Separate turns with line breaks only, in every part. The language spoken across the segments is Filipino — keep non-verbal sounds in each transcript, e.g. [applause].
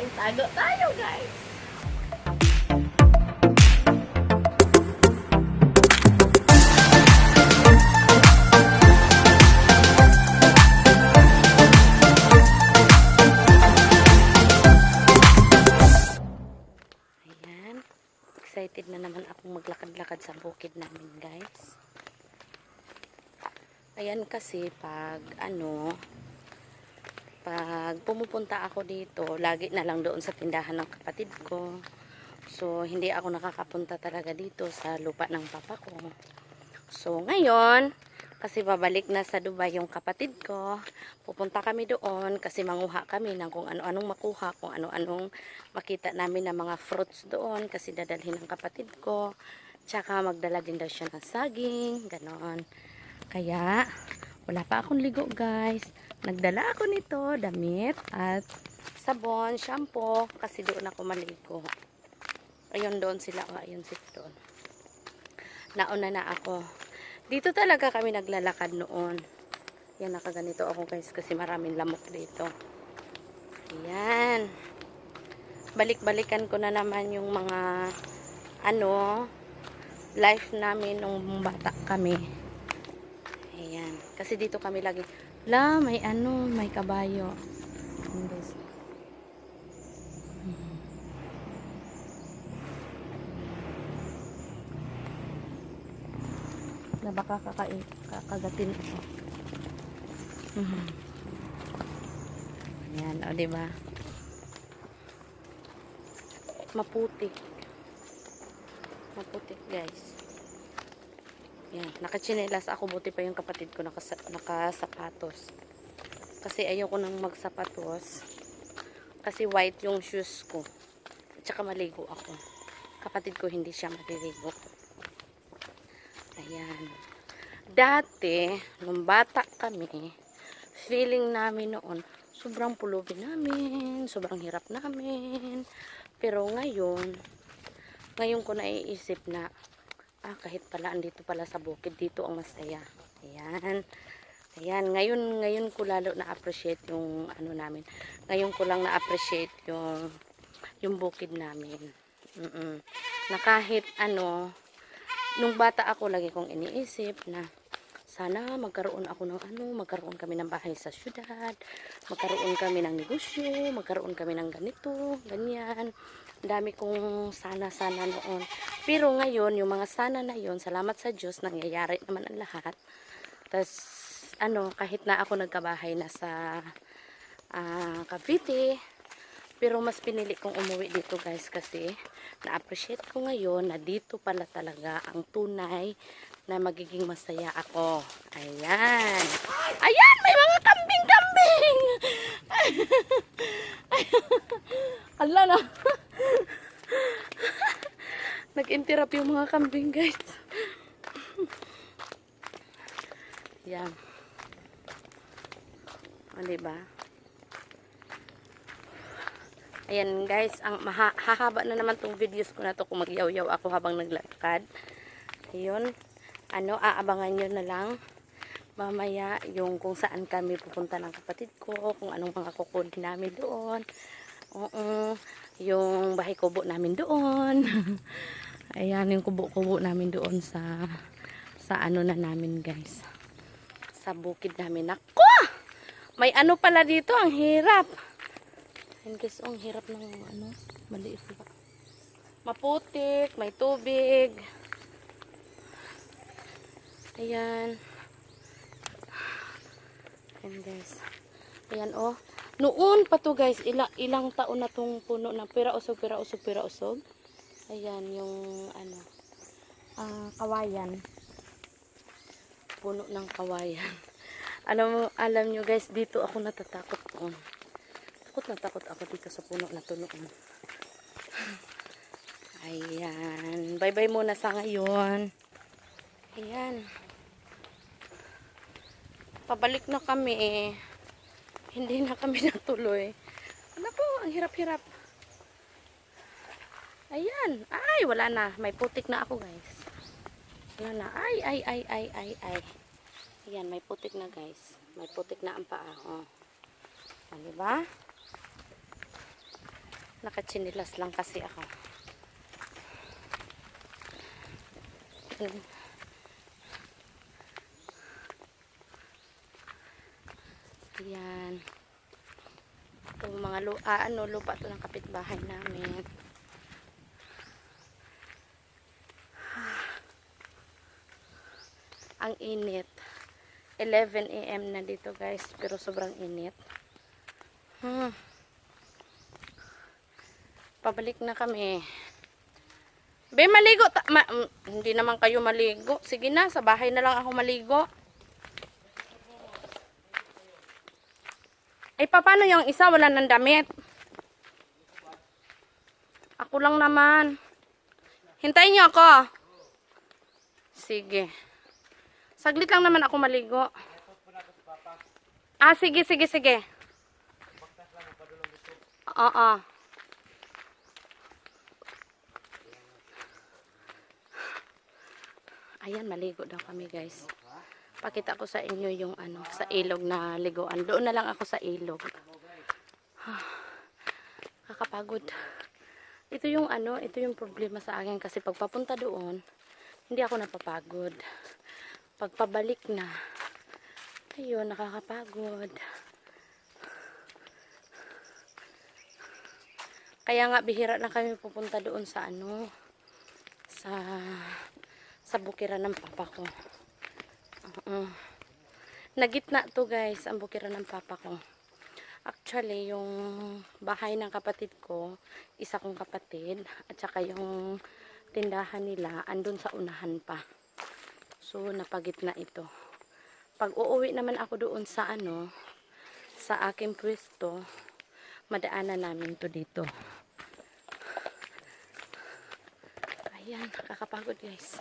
Ay, tago tayo guys. Ayan. Excited na naman akong maglakad-lakad sa bukid namin guys. Ayan kasi pag ano, pag pumupunta ako dito, lagi na lang doon sa tindahan ng kapatid ko. So, hindi ako nakakapunta talaga dito sa lupa ng papa ko. So, ngayon, kasi babalik na sa Dubai yung kapatid ko, pupunta kami doon kasi manguha kami ng kung ano-anong makuha, kung ano-anong makita namin ng mga fruits doon kasi dadalhin ng kapatid ko. Tsaka magdala din daw siya ng saging, ganon. Kaya, wala pa akong ligo guys. Nagdala ako nito, damit at sabon, shampoo, kasi doon ako maligo. Ayun doon sila, oh, ayun sila doon. Nauna na ako. Dito talaga kami naglalakad noon. Yan, nakaganito ako guys kasi maraming lamok dito. Ayan. Balik-balikan ko na naman yung mga ano, life namin nung bata kami. Ayan. Kasi dito kami lagi, la, may ano, may kabayo. Guys. Na baka kakai, kakagatin. Mhm. Ayan, o, diba? Maputik. Maputik, guys. Yan, nakachinelas ako buti pa yung kapatid ko nakasa, nakasapatos. Kasi ayoko nang magsapatos. Kasi white yung shoes ko. At saka maligo ako. Kapatid ko hindi siya maliligo. Ayan. Dati, nung bata kami, feeling namin noon, sobrang pulubi namin, sobrang hirap namin. Pero ngayon, ngayon ko naiisip na, ah, kahit pala andito pala sa bukid, dito ang masaya. Ayan. Ayan, ngayon, ngayon ko lalo na-appreciate yung ano namin. Ngayon ko lang na-appreciate yung yung bukid namin. Mm Na kahit ano, nung bata ako, lagi kong iniisip na sana magkaroon ako ng ano, magkaroon kami ng bahay sa syudad, magkaroon kami ng negosyo, magkaroon kami ng ganito, ganyan. Dami kong sana-sana noon. Pero ngayon, yung mga sana na yon salamat sa Diyos, nangyayari naman ang lahat. Tapos, ano, kahit na ako nagkabahay na sa ah, Cavite, pero mas pinili kong umuwi dito guys kasi na-appreciate ko ngayon na dito pala talaga ang tunay na magiging masaya ako. Ayan. Ayan! May mga kambing-kambing! [laughs] [laughs] Ala na. [laughs] [laughs] Nag-interrupt yung mga kambing guys. Yan. O, diba? Ayan guys, ang hahaba na naman tong videos ko na to kung magyaw-yaw ako habang naglakad. Ayun. Ano, aabangan nyo na lang mamaya yung kung saan kami pupunta ng kapatid ko, kung anong mga kukunin namin doon. Oo, yung bahay kubo namin doon. [laughs] Ayan, yung kubo-kubo namin doon sa sa ano na namin guys. Sa bukid namin. Nako! May ano pala dito, ang hirap. Ayan guys, oh, ang hirap ng ano, maliit pa. Maputik, may tubig. Ayan. Ayan guys. Ayan oh. Noon pa to guys, ilang, ilang taon na tong puno na pira usog, pira usog, pira usog. Ayan yung ano, ah, kawayan. Puno ng kawayan. [laughs] Alam mo, alam nyo guys, dito ako natatakot noon. Takot na takot ako dito sa puno na to noon. [laughs] Ayan. Bye-bye muna sa ngayon. Ayan. Pabalik na kami eh. Hindi na kami [laughs] natuloy. Ano po, ang hirap-hirap. Ayan. Ay, wala na. May putik na ako guys. Wala na. Ay, ay, ay, ay, ay, ay. Ayan, may putik na guys. May putik na ang paa. Oh. O, diba? Nakatsinilas lang kasi ako. Ayan. Ayan. Ito mga lu ah, ano, lupa to ng kapitbahay namin. [sighs] Ang init. 11 a.m. na dito guys. Pero sobrang init. Hmm. Pabalik na kami. Be, maligo. Ta ma mm, hindi naman kayo maligo. Sige na, sa bahay na lang ako maligo. Ay, paano yung isa? Wala ng damit. Ako lang naman. Hintayin niyo ako. Sige. Saglit lang naman ako maligo. Ah, sige, sige, sige. Oo. Ayan, maligo daw kami guys. Pakita ko sa inyo yung ano, sa ilog na liguan. Doon na lang ako sa ilog. [sighs] Kakapagod. Ito yung ano, ito yung problema sa akin kasi pagpapunta doon, hindi ako napapagod. Pagpabalik na, ayun, nakakapagod. Kaya nga bihira na kami pupunta doon sa ano, sa sa bukiran ng papa ko. Oo. Nagitna to guys, ang bukiran ng papa ko. Actually, yung bahay ng kapatid ko, isa kong kapatid, at saka yung tindahan nila, andun sa unahan pa. So, napagitna ito. Pag uuwi naman ako doon sa ano, sa aking pwesto, madaanan namin to dito. Ayan, nakakapagod guys.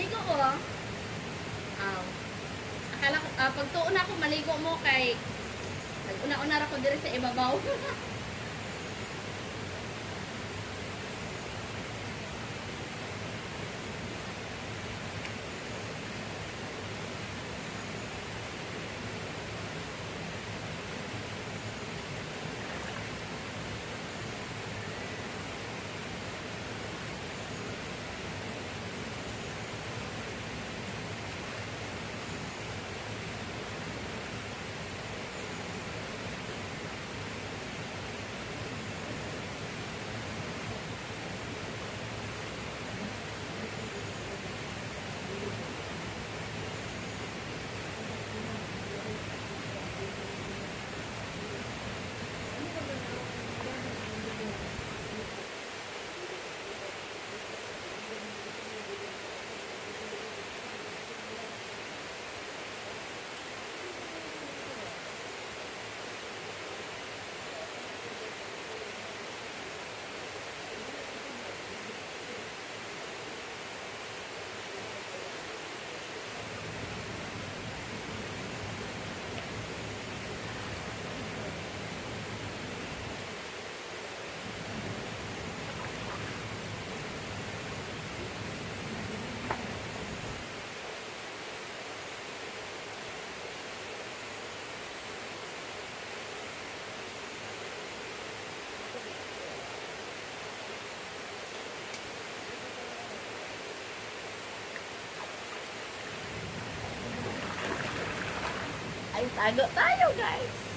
Maligo ko. Aw. Akala ko, ah, pag tuon ako, maligo mo kay... Nag-una-una ra ko diri sa ibabaw. [laughs] Tago tayo, guys.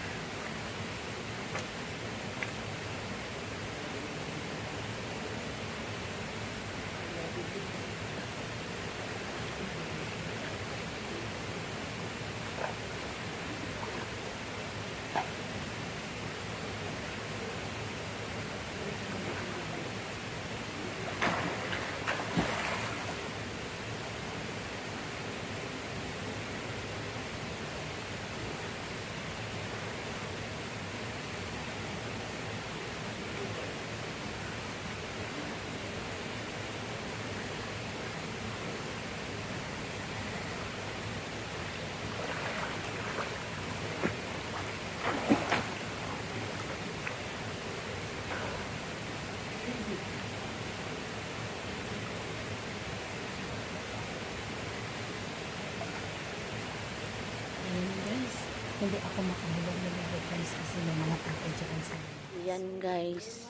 Guys.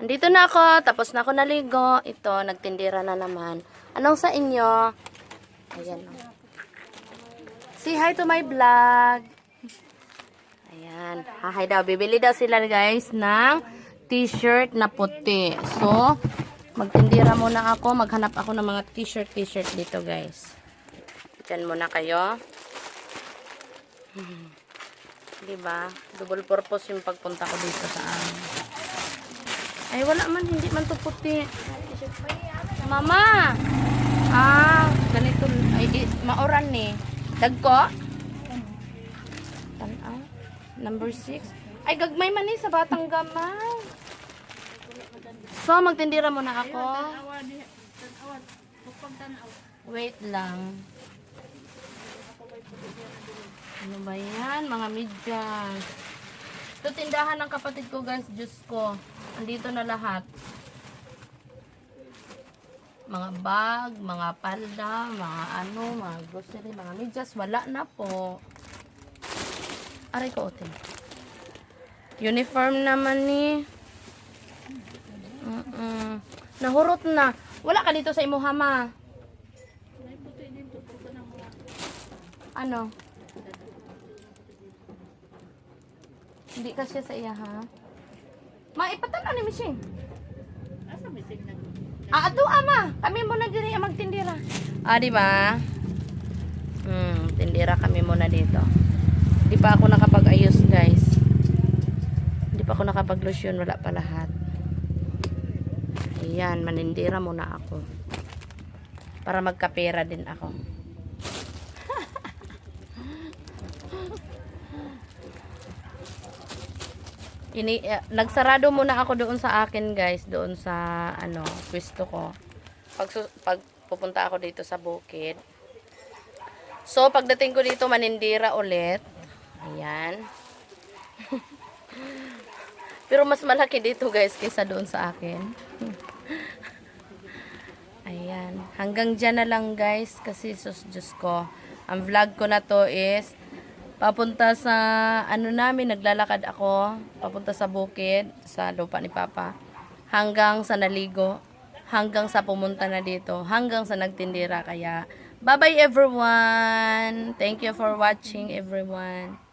Nandito na ako. Tapos na ako naligo. Ito, nagtindira na naman. Anong sa inyo? Ayan. oh. Say hi to my vlog. Ayan. Hi daw. Bibili daw sila guys ng t-shirt na puti. So, magtindira muna ako. Maghanap ako ng mga t-shirt, t-shirt dito guys. Diyan muna kayo. Hmm. [laughs] Diba? Double purpose yung pagpunta ko dito sa amin. Ay, wala man. Hindi man to puti. Mama! Ah, ganito. Ay, di, mauran ni. Dagko? Tanaw. Number 6. Ay, gagmay man ni sa batang gamay. So, magtindira muna ako. Wait lang. Ano ba yan? Mga medyas. Ito tindahan ng kapatid ko guys. Diyos ko. Andito na lahat. Mga bag, mga palda, mga ano, mga grocery, mga medyas. Wala na po. Aray ko, ote. Uniform naman ni. Mm-mm. Nahurot na. Wala ka dito sa imuhama. Ano? Hindi ka siya sa iya, ha? Maipatan ni Miching. Ah, ato ama. Kami muna diri ang magtindira. Ah, di ba? Hmm, tindira kami muna dito. Di pa ako nakapag-ayos, guys. Di pa ako nakapag-lotion, wala pa lahat. Ayan, manindira muna ako. Para magkapera din ako. Ini, eh, nagsarado muna ako doon sa akin guys, doon sa ano, pwesto ko. Pag, pag pupunta ako dito sa bukid. So, pagdating ko dito, manindira ulit. Ayan. [laughs] Pero mas malaki dito guys, kaysa doon sa akin. [laughs] Ayan. Hanggang dyan na lang guys, kasi sus, Diyos ko. Ang vlog ko na to is, papunta sa ano namin naglalakad ako papunta sa bukid sa lupa ni Papa hanggang sa naligo hanggang sa pumunta na dito hanggang sa nagtindira. Kaya bye bye everyone! Thank you for watching everyone